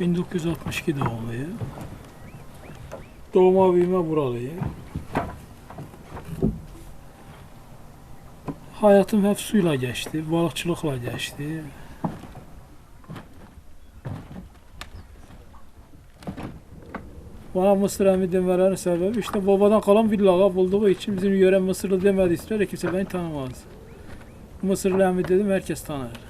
1962 doğumluyum. Doğma büyüme buralıyım. Hayatım hep suyla geçti, balıkçılıkla geçti. Bana Mısır demelerinin sebebi işte babadan kalan bir lakap olduğu için bizim yöre Mısırlı demediyse kimse beni tanımaz. Mısırlı emi dedim herkes tanır.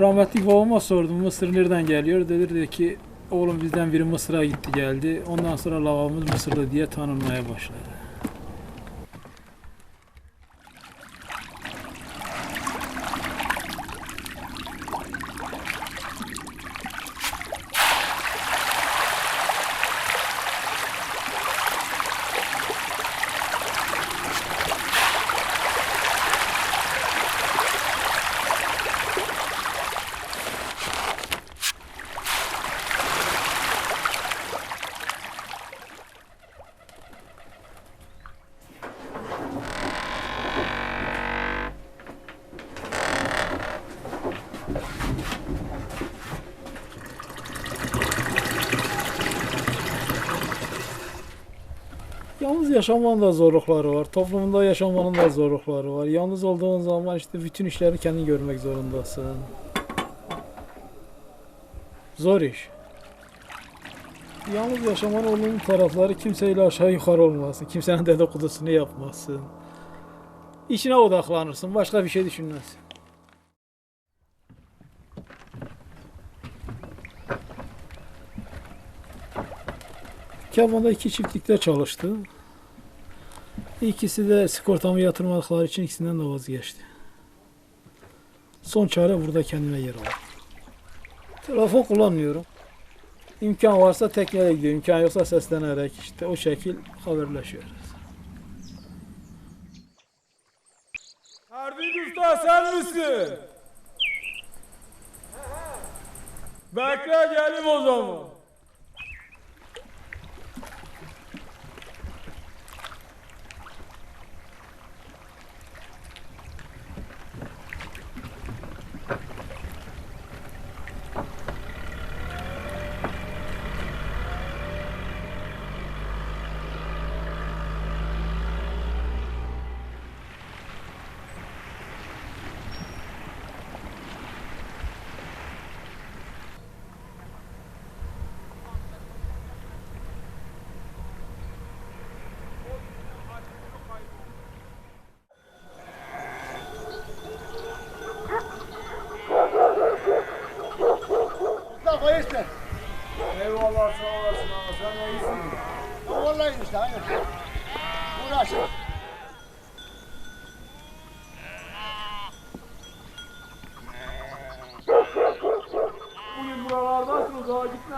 Rahmetli babama sordum Mısır nereden geliyor? Dedi, ki oğlum bizden biri Mısır'a gitti geldi. Ondan sonra lakabımız Mısırlı diye tanınmaya başladı. Yalnız yaşamanın da zorlukları var. Toplumda yaşamanın da zorlukları var. Yalnız olduğun zaman işte bütün işleri kendin görmek zorundasın. Zor iş. Yalnız yaşamanın olumlu tarafları kimseyle aşağı yukarı olmasın. Kimsenin dedikodusunu yapmasın. İşine odaklanırsın. Başka bir şey düşünmezsin. Kemal'da iki çiftlikte çalıştı. İkisi de sigortamı yatırmadıkları için ikisinden de vazgeçti. Son çare burada kendime yer aldım. Telefon kullanmıyorum. İmkan varsa tekneyle gidiyorum. İmkan yoksa seslenerek işte o şekil haberleşiyoruz. Erdinç Usta sen misin? Bekle gelim o zaman.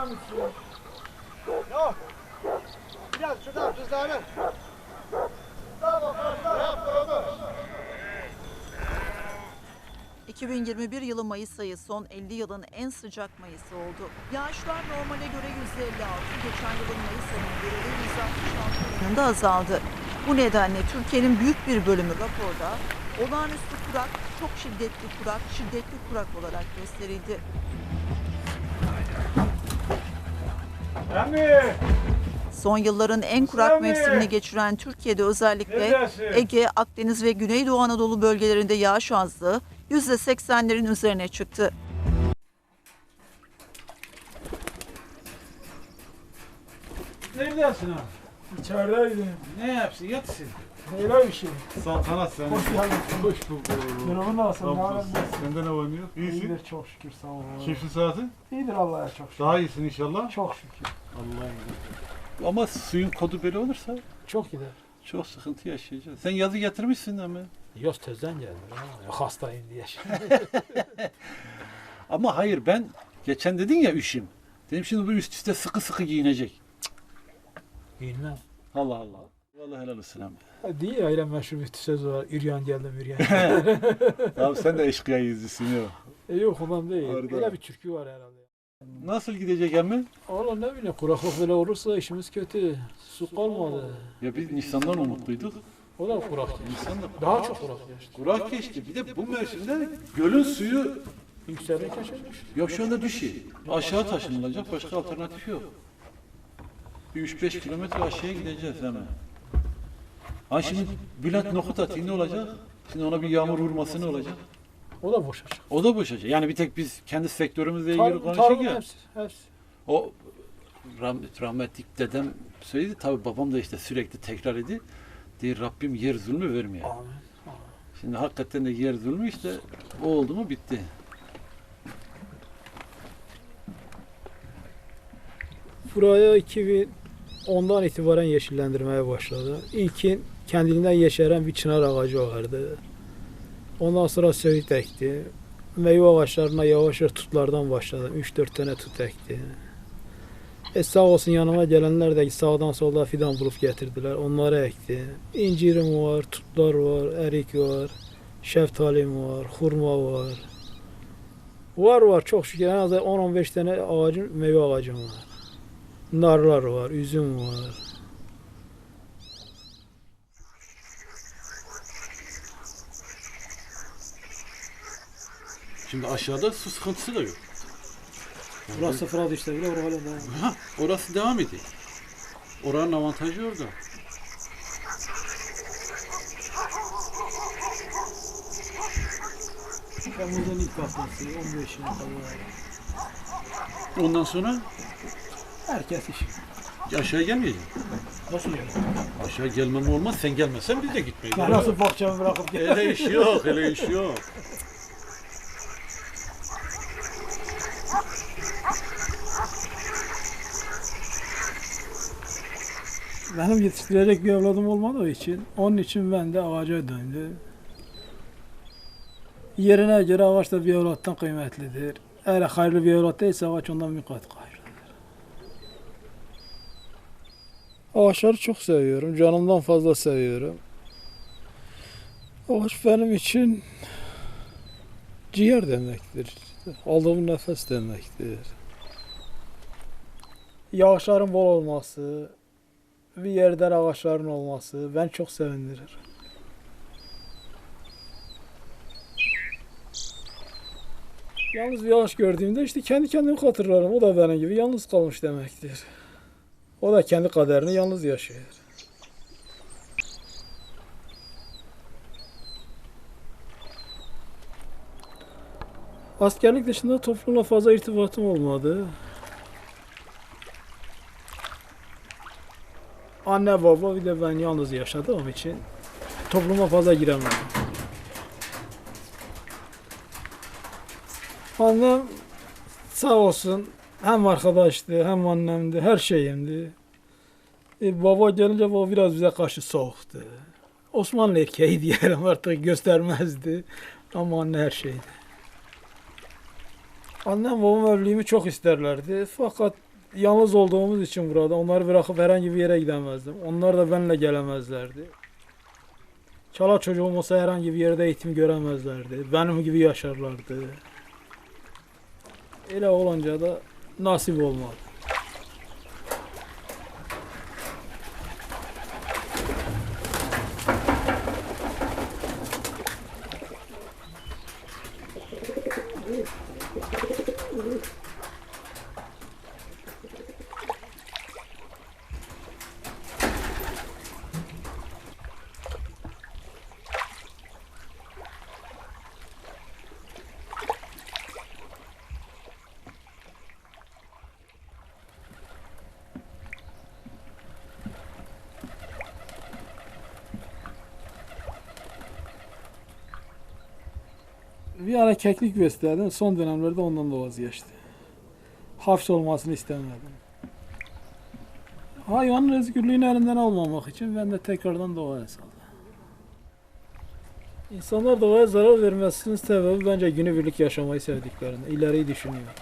Daha gitmemişsin. Yok. Biraz şuradan tamam, tamam. 2021 yılı Mayıs ayı son 50 yılın en sıcak Mayıs'ı oldu. Yağışlar normale göre %56, geçen yılın Mayıs ayına göre de %66 oranında azaldı. Bu nedenle Türkiye'nin büyük bir bölümü raporda olağanüstü kurak, çok şiddetli kurak, şiddetli kurak olarak gösterildi. Son yılların en kurak mevsimini geçiren Türkiye'de özellikle? Ege, Akdeniz ve Güneydoğu Anadolu bölgelerinde yağış azlığı %80'lerin üzerine çıktı. Neredesin ha? İçerideydim. Ne yapsın yatsın. Öyle bir şey. Saltanat sen. Hoş geldin. Hoş bulduk. Durumun nasıl? Ne haber? Hamdolsun. Sende ne var ne yok? İyisin. İyidir çok şükür sağ ol. Çiftli saatin? İyidir Allah'a çok şükür. Daha iyisin inşallah. Çok şükür. Allah'ım. Ama suyun kodu böyle olursa Çok gider. çok sıkıntı yaşayacağız. Sen yazı getirmişsin ama. Yok tezden geldi. Ha, Yok hastayım diye. Ama hayır ben geçen dedin ya üşüm. Dedim şimdi bu üst üste sıkı sıkı giyinecek. Bilmem. Allah Allah. Vallahi helal olsun abi. Değil öyle meşhur bir söz var. Üryan geldim üryan. Abi sen de eşkıya yüzlüsün ya. e yok ondan değil. Orada. Öyle bir türkü var herhalde. Nasıl gidecek emmi? Allah ne bileyim kuraklık böyle olursa işimiz kötü. Su kalmadı. Ya biz Nisan'dan umutluyduk. O da kurak geçti. Nisan'da Daha çok kurak geçti. kurak geçti. Bir de bu mevsimde gölün suyu Yükselirken şey. Yok şu anda düşüyor. Aşağı taşınılacak. Başka alternatif yok. Bir 3-5 kilometre aşağıya gideceğiz hemen. Ha şimdi Bülent nokut atıyor ne olacak? Şimdi ona bir yağmur vurması ne olacak? O da boşa çıkar. O da boşacak. Yani bir tek biz kendi sektörümüzle ilgili Tar- konuşuyoruz ya. hepsi, hepsi. O rahmet, rahmetlik dedem söyledi. Tabi babam da işte sürekli tekrar ediyor. Diye Rabbim yer zulmü vermiyor. Amin. Şimdi hakikaten de yer zulmü işte o oldu mu bitti. Buraya 2010'dan itibaren yeşillendirmeye başladı. İlkin kendiliğinden yeşeren bir çınar ağacı vardı. Ondan sonra söğüt ekti. Meyve ağaçlarına yavaş yavaş tutlardan başladım. 3-4 tane tut ekti. E sağ olsun yanıma gelenler de sağdan soldan fidan bulup getirdiler. Onları ekti. İncirim var, tutlar var, erik var, şeftalim var, hurma var. Var var çok şükür en az 10-15 tane ağacın meyve ağacım var. Narlar var, üzüm var. Şimdi aşağıda su sıkıntısı da yok. Burası Fırat işte bile oraya hala devam. Ha, orası devam ediyor. Oranın avantajı orada. Temmuz'un ilk haftası, 15'ine kadar. Ondan sonra Herkes iş. aşağı gelmeyeceğim. Nasıl yani? Aşağı gelmem olmaz. Sen gelmezsen biz de gitmeyiz. Ben nasıl bahçemi bırakıp gel. Öyle iş yok, öyle iş yok. Benim yetiştirecek bir evladım olmadığı için, onun için ben de ağaca döndüm. Yerine göre ağaç da bir evlattan kıymetlidir. Eğer hayırlı bir evlat değilse ağaç ondan bir kat hayırlıdır. Ağaçları çok seviyorum. Canımdan fazla seviyorum. Ağaç benim için ciğer demektir. Aldığım nefes demektir. Yağışların bol olması, bir yerden ağaçların olması ben çok sevindirir. Yalnız bir ağaç gördüğümde işte kendi kendimi hatırlarım. O da benim gibi yalnız kalmış demektir. O da kendi kaderini yalnız yaşıyor. Askerlik dışında toplumla fazla irtibatım olmadı. Anne baba bir de ben yalnız yaşadığım için topluma fazla giremedim. Annem sağ olsun hem arkadaştı hem annemdi her şeyimdi. E, baba gelince baba biraz bize karşı soğuktu. Osmanlı erkeği diyelim artık göstermezdi. Ama anne her şeydi. Annem babam evliliğimi çok isterlerdi. Fakat yalnız olduğumuz için burada onları bırakıp herhangi bir yere gidemezdim. Onlar da benimle gelemezlerdi. Çala çocuğum olsa herhangi bir yerde eğitim göremezlerdi. Benim gibi yaşarlardı. Öyle olunca da nasip olmadı. Bir ara keklik besledim. Son dönemlerde ondan da vazgeçti. Hafif olmasını istemedim. Hayvanın özgürlüğünü elinden almamak için ben de tekrardan doğaya saldım. İnsanlar doğaya zarar vermesinin sebebi bence günübirlik yaşamayı sevdiklerinde. İleriyi düşünüyor.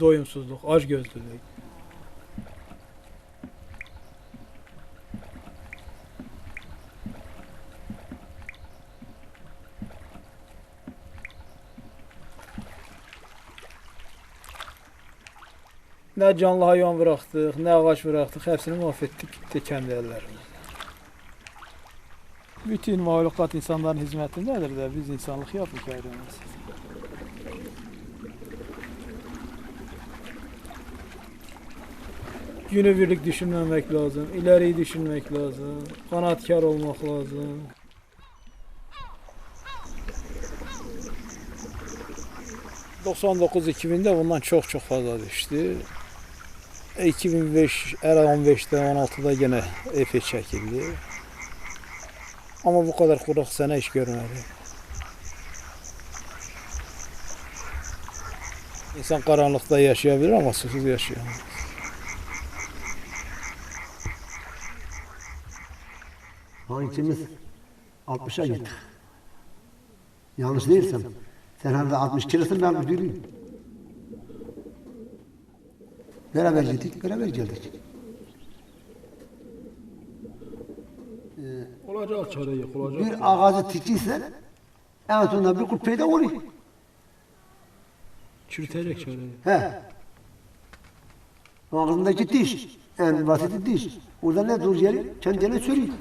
Doyumsuzluk, açgözlülük. Nə canlı hayvan buraxdıq, nə ağac buraxdıq, hepsini mahvettik tekəmli əllərimizlə. Bütün mahlukat insanların hizmətindədir də biz insanlık insanlıq yapıq ayrılmaz. Günübirlik düşünmemek lazım, ileriyi düşünmek lazım, kanatkar olmak lazım. ...99-2000'de bundan çok çok fazla düştü. E, 2005, era 15'te 16'da gene epey çekildi. Ama bu kadar kurak sene hiç görmedim. İnsan karanlıkta yaşayabilir ama susuz yaşayamaz. Hangimiz 60'a gittik. Yanlış değilsem. Sen herhalde 60 kilosun ben 61'liyim. Beraber gittik, beraber geldik. Olacak çare yok, olacak. Bir ağacı tikiyse en sonunda bir kurt peyda oluyor. Çürütecek çare yok. He. Ağzındaki diş, en basiti diş. Orada ne dur yeri kendine söylüyor.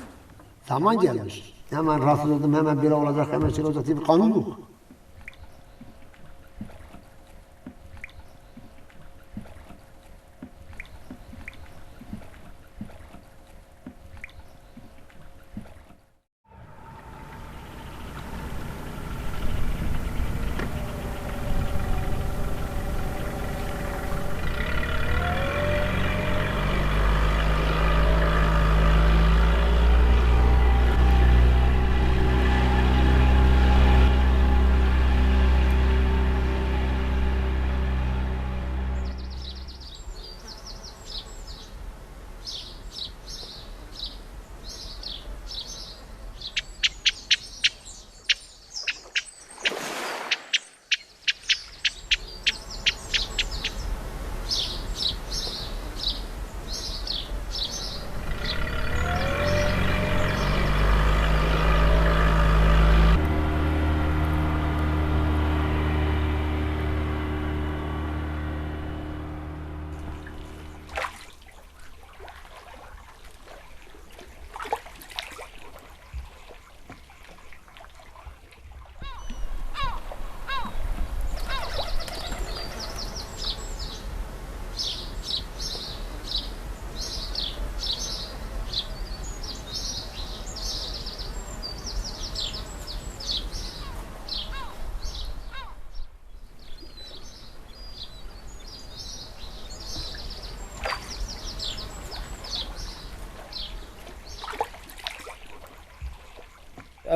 Zaman gelmiş. Hemen oldum, hemen böyle olacak, hemen şöyle olacak diye bir kanun yok.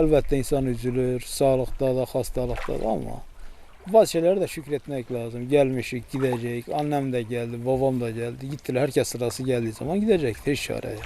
Elbette insan üzülür, sağlıkta da, hastalıkta da ama bazı şeylere de şükretmek lazım. Gelmişik, gidecek. Annem de geldi, babam da geldi. Gittiler. Herkes sırası geldiği zaman gidecek. Hiç çare yok.